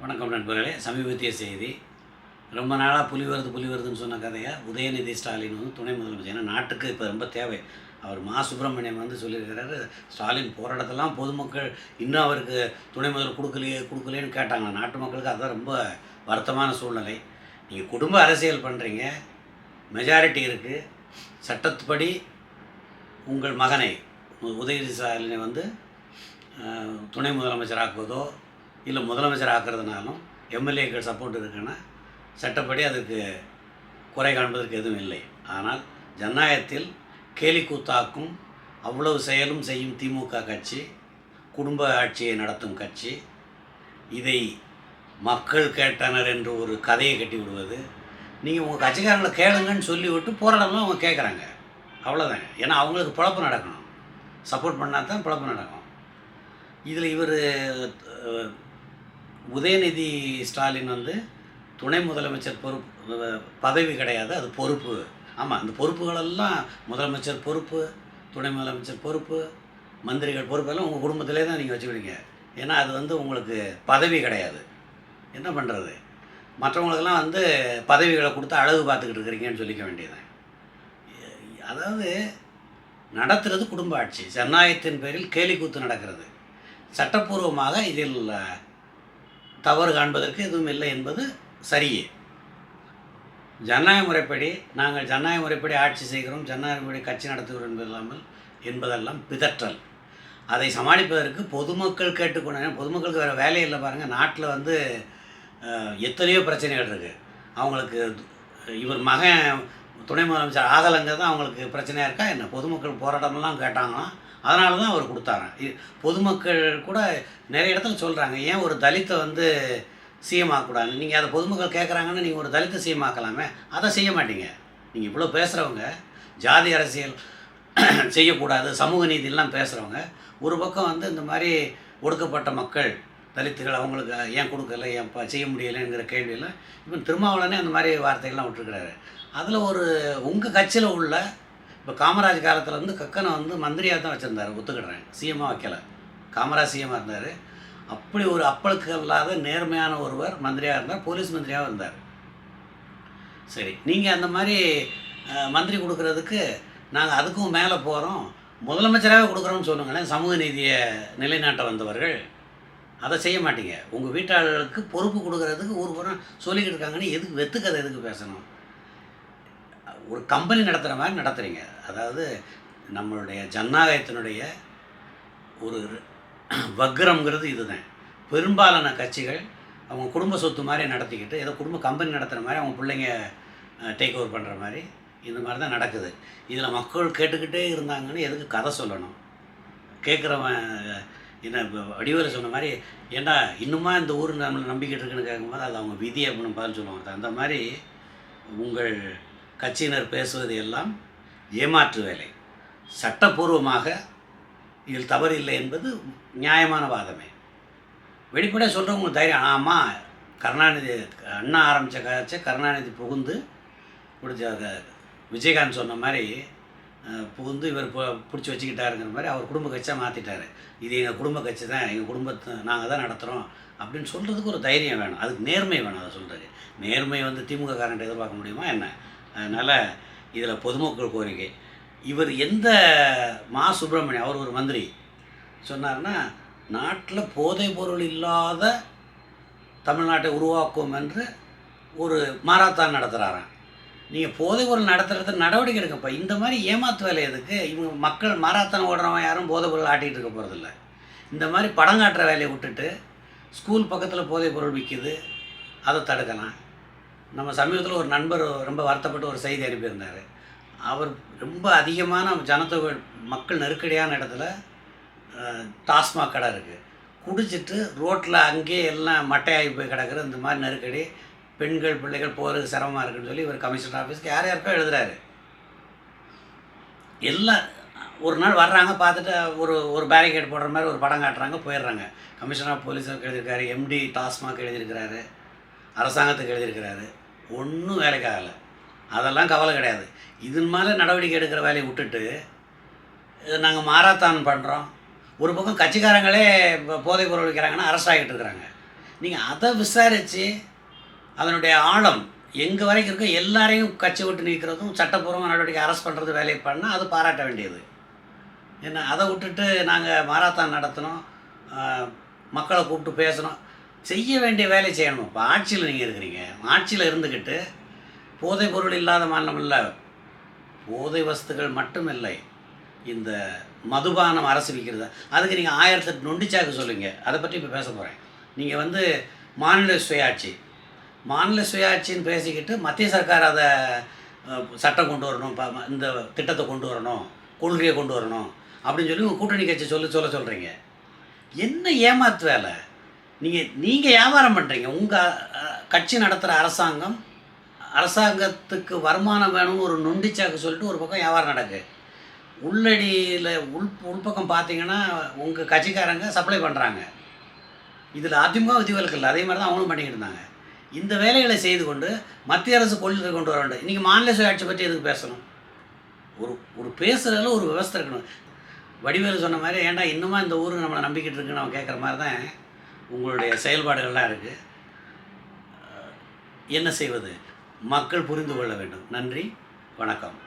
வணக்கம் நண்பர்களே. சமீபத்திய செய்தி. ரொம்ப நாளாக புலி வருது புலி வருதுன்னு சொன்ன கதையை? உதயநிதி ஸ்டாலின் வந்து துணை முதலமைச்சர். ஏன்னா நாட்டுக்கு இப்போ ரொம்ப தேவை. அவர் மா. சுப்பிரமணியம் வந்து சொல்லியிருக்கிறாரு ஸ்டாலின் போராட்டத்தெல்லாம் பொதுமக்கள் இன்னும் அவருக்கு துணை முதல் கொடுக்கலையே கொடுக்கலையேன்னு கேட்டாங்க நாட்டு மக்களுக்கு அதுதான் ரொம்ப வருத்தமான சூழ்நிலை. நீங்கள் குடும்ப அரசியல் பண்ணுறீங்க மெஜாரிட்டி இருக்குது சட்டத்துப்படி உங்கள் மகனை உதயநிதி ஸ்டாலினை வந்து துணை முதலமைச்சராக்குவதோ இல்லை முதலமைச்சர் ஆக்குறதுனாலும் எம்எல்ஏக்கள் சப்போர்ட் இருக்குன்னா சட்டப்படி அதுக்கு குறை காண்பதற்கு எதுவும் இல்லை. ஆனால் ஜனநாயகத்தில் கேலி கூத்தாக்கும் அவ்வளவு செயலும் செய்யும் திமுக கட்சி குடும்ப ஆட்சியை நடத்தும் கட்சி இதை மக்கள் கேட்டனர் என்று ஒரு கதையை கட்டி விடுவது நீங்கள் உங்கள் கட்சிக்காரங்களை கேளுங்கன்னு சொல்லிவிட்டு போராடலாம் அவங்க கேட்குறாங்க அவ்வளோதாங்க ஏன்னா அவங்களுக்கு பிழப்பு நடக்கணும். சப்போர்ட் பண்ணால் தான் பிழப்பு நடக்கும். இதில் இவர் உதயநிதி ஸ்டாலின் வந்து துணை முதலமைச்சர் பொறுப்பு பதவி கிடையாது அது பொறுப்பு. ஆமாம் அந்த பொறுப்புகளெல்லாம் முதலமைச்சர் பொறுப்பு துணை முதலமைச்சர் பொறுப்பு மந்திரிகள் பொறுப்பெல்லாம் உங்கள் குடும்பத்திலே தான் நீங்கள் வச்சுக்கிறீங்க ஏன்னா அது வந்து உங்களுக்கு பதவி கிடையாது. என்ன பண்ணுறது மற்றவங்களுக்கெல்லாம் வந்து பதவிகளை கொடுத்து அழகு பார்த்துக்கிட்டு இருக்கிறீங்கன்னு சொல்லிக்க வேண்டியது அதாவது நடத்துறது குடும்ப ஆட்சி. ஜனநாயகத்தின் பேரில் கேலிக்கூத்து நடக்கிறது. சட்டப்பூர்வமாக இதில் தவறு காண்பதற்கு எதுவும் இல்லை என்பது சரியே. ஜனநாயக முறைப்படி நாங்கள் ஜனநாயக முறைப்படி ஆட்சி செய்கிறோம் ஜனநாயக முறைப்படி கட்சி நடத்துகிறோம் என்பது இல்லாமல் என்பதெல்லாம் பிதற்றல். அதை சமாளிப்பதற்கு பொதுமக்கள் கேட்டுக்கொண்டு பொதுமக்களுக்கு வேறு வேலை இல்லை பாருங்கள் நாட்டில் வந்து எத்தனையோ பிரச்சனைகள் இருக்குது அவங்களுக்கு இவர் மகன் துணை முதலமைச்சர் ஆகலைங்கிறது தான் அவங்களுக்கு பிரச்சனையாக இருக்கா? என்ன? பொதுமக்கள் போராட்டமெல்லாம் கேட்டாங்களாம். அதனால தான் அவர் கொடுத்தாராம் இது பொதுமக்கள் கூட நிறைய இடத்துல சொல்கிறாங்க ஏன் ஒரு தலித்தை வந்து சிஎம் ஆகக்கூடாது நீங்கள் அதை பொதுமக்கள் கேட்குறாங்கன்னு நீங்கள் ஒரு தலித்தை சிஎம் ஆக்கலாமே? அதை செய்ய மாட்டீங்க. நீங்கள் இவ்வளோ பேசுகிறவங்க ஜாதி அரசியல் செய்யக்கூடாது சமூக நீதியெல்லாம் பேசுகிறவங்க ஒரு பக்கம் வந்து இந்த மாதிரி ஒடுக்கப்பட்ட மக்கள் தலித்துகள் அவங்களுக்கு ஏன் கொடுக்கல ஏன் ப- செய்ய முடியலைங்கிற கேள்வியெல்லாம் இப்போ திருமாவளனே அந்த மாதிரி வார்த்தைகள்லாம் விட்டுருக்கிறாரு. அதில் ஒரு உங்கள் கட்சியில் உள்ள இப்போ காமராஜ் காலத்தில் வந்து கக்கனை வந்து மந்திரியாக தான் வச்சுருந்தார் ஒத்துக்கிடுறேன். சிஎம்மாக வைக்கல. காமராஜ் சிஎம்மாக இருந்தார். அப்படி ஒரு அப்பளுக்கு இல்லாத நேர்மையான ஒருவர் மந்திரியாக இருந்தார் போலீஸ் மந்திரியாகவும் இருந்தார். சரி நீங்கள் அந்த மாதிரி மந்திரி கொடுக்குறதுக்கு நாங்கள் அதுக்கும் மேலே போகிறோம் முதலமைச்சராக கொடுக்குறோம்னு சொல்லுங்களேன் சமூக நீதியை நிலைநாட்ட வந்தவர்கள் அதை செய்ய மாட்டீங்க. உங்கள் வீட்டாளர்களுக்கு பொறுப்பு கொடுக்குறதுக்கு ஒரு புறம் சொல்லிக்கிட்டு இருக்காங்கன்னு எதுக்கு வெத்துக்கதை எதுக்கு பேசணும்? ஒரு கம்பெனி நடத்துகிற மாதிரி நடத்துகிறீங்க அதாவது நம்மளுடைய ஜனநாயகத்தினுடைய ஒரு வக்ரம்ங்கிறது இதுதான். பெரும்பாலான கட்சிகள் அவங்க குடும்ப சொத்து மாதிரி நடத்திக்கிட்டு ஏதோ குடும்ப கம்பெனி நடத்துகிற மாதிரி அவங்க பிள்ளைங்க டேக் ஓவர் பண்ணுற மாதிரி இந்த மாதிரி தான் நடக்குது. இதில் மக்கள் கேட்டுக்கிட்டே இருந்தாங்கன்னு எதுக்கு கதை சொல்லணும்? கேட்குறவன் என்ன இப்போ சொன்ன மாதிரி ஏன்னா இன்னுமா இந்த ஊர் நம்மளை நம்பிக்கிட்டு இருக்குன்னு கேட்கும்போது அது அவங்க விதி அப்படின்னு பதில் சொல்லுவாங்க. அந்த மாதிரி உங்கள் கட்சியினர் பேசுவது எல்லாம் ஏமாற்று வேலை. சட்டப்பூர்வமாக இதில் தவறு இல்லை என்பது நியாயமான வாதமே. வெளிப்படையாக சொல்கிறவங்க தைரியம் ஆமாம் கருணாநிதி அண்ணா ஆரம்பித்த கட்சி கருணாநிதி புகுந்து பிடிச்ச விஜயகாந்த் சொன்ன மாதிரி புகுந்து இவர் பிடிச்சி வச்சுக்கிட்டாருங்கிற மாதிரி அவர் குடும்ப கட்சியாக மாற்றிட்டார் இது எங்கள் குடும்ப கட்சி தான் எங்கள் குடும்பத்தை நாங்கள் தான் நடத்துகிறோம் அப்படின்னு சொல்கிறதுக்கு ஒரு தைரியம் வேணும். அதுக்கு நேர்மை வேணும் அதை சொல்கிறது நேர்மை வந்து திமுக காரன்ட்டு எதிர்பார்க்க முடியுமா என்ன? அதனால் இதில் பொதுமக்கள் கோரிக்கை. இவர் எந்த மா. சுப்பிரமணியம் அவர் ஒரு மந்திரி சொன்னார்னா நாட்டில் போதைப் பொருள் இல்லாத தமிழ்நாட்டை உருவாக்குவோம் என்று ஒரு மாராத்தான் நடத்துகிறாராம் நீங்கள் போதைப் பொருள் நடத்துறதுக்கு நடவடிக்கை எடுக்கப்போ இந்த மாதிரி ஏமாத்து வேலை எதுக்கு? இவங்க மக்கள் மாராத்தான் ஓடுறவன் யாரும் போதைப் பொருள் ஆட்டிகிட்டு இருக்க போகிறதில்ல இந்த மாதிரி படம் காட்டுற வேலையை விட்டுட்டு ஸ்கூல் பக்கத்தில் போதைப் பொருள் விற்கிது அதை தடுக்கலாம். நம்ம சமீபத்தில் ஒரு நண்பர் ரொம்ப வருத்தப்பட்டு ஒரு செய்தி அனுப்பியிருந்தார். அவர் ரொம்ப அதிகமான ஜனத்தொகை மக்கள் நெருக்கடியான இடத்துல டாஸ்மாக் கடை இருக்குது குடிச்சிட்டு ரோட்டில் அங்கேயே எல்லாம் மட்டையாகி போய் கிடக்குற இந்த மாதிரி நெருக்கடி பெண்கள் பிள்ளைகள் போகிறதுக்கு சிரமமாக இருக்குன்னு சொல்லி இவர் கமிஷனர் ஆஃபீஸ்க்கு யார் யாருக்கோ எழுதுறாரு. எல்லாம் ஒரு நாள் வர்றாங்க பார்த்துட்டு ஒரு ஒரு பேரிகேட் போடுற மாதிரி ஒரு படம் காட்டுறாங்க போயிடுறாங்க. கமிஷனர் ஆஃப் போலீஸுக்கு எழுதியிருக்காரு எம்டி டாஸ்மாக் எழுதியிருக்கிறாரு. அரசாங்கத்துக்கு எழுதியிருக்கிறாரு. ஒன்றும் வேலைக்கு ஆகலை அதெல்லாம் கவலை கிடையாது. இதன் மேலே நடவடிக்கை எடுக்கிற வேலையை விட்டுட்டு நாங்கள் மாராத்தான் பண்ணுறோம் ஒரு பக்கம் கட்சிக்காரங்களே இப்போ போதைப் பொருள் வைக்கிறாங்கன்னா அரெஸ்ட் ஆகிட்டு இருக்கிறாங்க. நீங்கள் அதை விசாரித்து அதனுடைய ஆழம் எங்கே வரைக்கும் இருக்கோ எல்லாரையும் கட்சி விட்டு நிற்கிறதும் சட்டப்பூர்வமாக நடவடிக்கை அரெஸ்ட் பண்ணுறது வேலையை பண்ணால் அது பாராட்ட வேண்டியது. என்ன அதை விட்டுட்டு நாங்கள் மாராத்தான் நடத்தினோம். மக்களை கூப்பிட்டு பேசணும் செய்ய வேண்டிய வேலையை செய்யணும். இப்போ ஆட்சியில் நீங்கள் இருக்கிறீங்க. ஆட்சியில் இருந்துக்கிட்டு போதை பொருள் இல்லாத மாநிலம் இல்லை. போதை வஸ்துகள் மட்டும் இல்லை. இந்த மதுபானம் அரசு விற்கிறது. அதுக்கு நீங்கள் ஆயிரத்தெட்டு நொண்டிச்சாக்கு சொல்லுங்க. அதை பற்றி இப்போ பேச போகிறேன் நீங்கள் வந்து மாநில சுயாட்சி. மாநில சுயாட்சின்னு பேசிக்கிட்டு மத்திய சர்க்கார் அதை சட்டம் கொண்டு வரணும். இந்த திட்டத்தை கொண்டு வரணும். கொள்கையை கொண்டு வரணும். அப்படின்னு சொல்லி உங்கள் கூட்டணி கட்சி சொல்ல சொல்ல சொல்கிறீங்க என்ன ஏமாத்து வேலை? நீங்கள் நீங்கள் வியாபாரம் பண்ணுறீங்க உங்கள் கட்சி நடத்துகிற அரசாங்கம் அரசாங்கத்துக்கு வருமானம் வேணும்னு ஒரு நொண்டிச்சாக்கு சொல்லிட்டு ஒரு பக்கம் வியாபாரம் நடக்கு. உள்ளடியில் உள் உள்பக்கம் பார்த்தீங்கன்னா உங்கள் கட்சிக்காரங்க சப்ளை பண்ணுறாங்க இதில் அதிமுக விதிவிலக்கு இல்லை. அதே மாதிரி தான் அவங்களும் பண்ணிக்கிட்டு இருந்தாங்க. இந்த வேலைகளை செய்து கொண்டு மத்திய அரசு கொள்கை கொண்டு வர வேண்டும். இன்றைக்கி மாநில சுயாட்சி பற்றி எதுக்கு பேசணும்? ஒரு ஒரு பேசுகிறதுல ஒரு விவசாய இருக்கணும். வடிவேலு சொன்ன மாதிரி ஏன்டா இன்னுமா இந்த ஊருக்கு நம்மளை நம்பிக்கிட்டு இருக்குன்னு அவன் கேட்குற மாதிரி தான் உங்களுடைய செயல்பாடுகள்லாம் இருக்குது என்ன செய்வது? மக்கள் புரிந்து கொள்ள வேண்டும். நன்றி. வணக்கம்.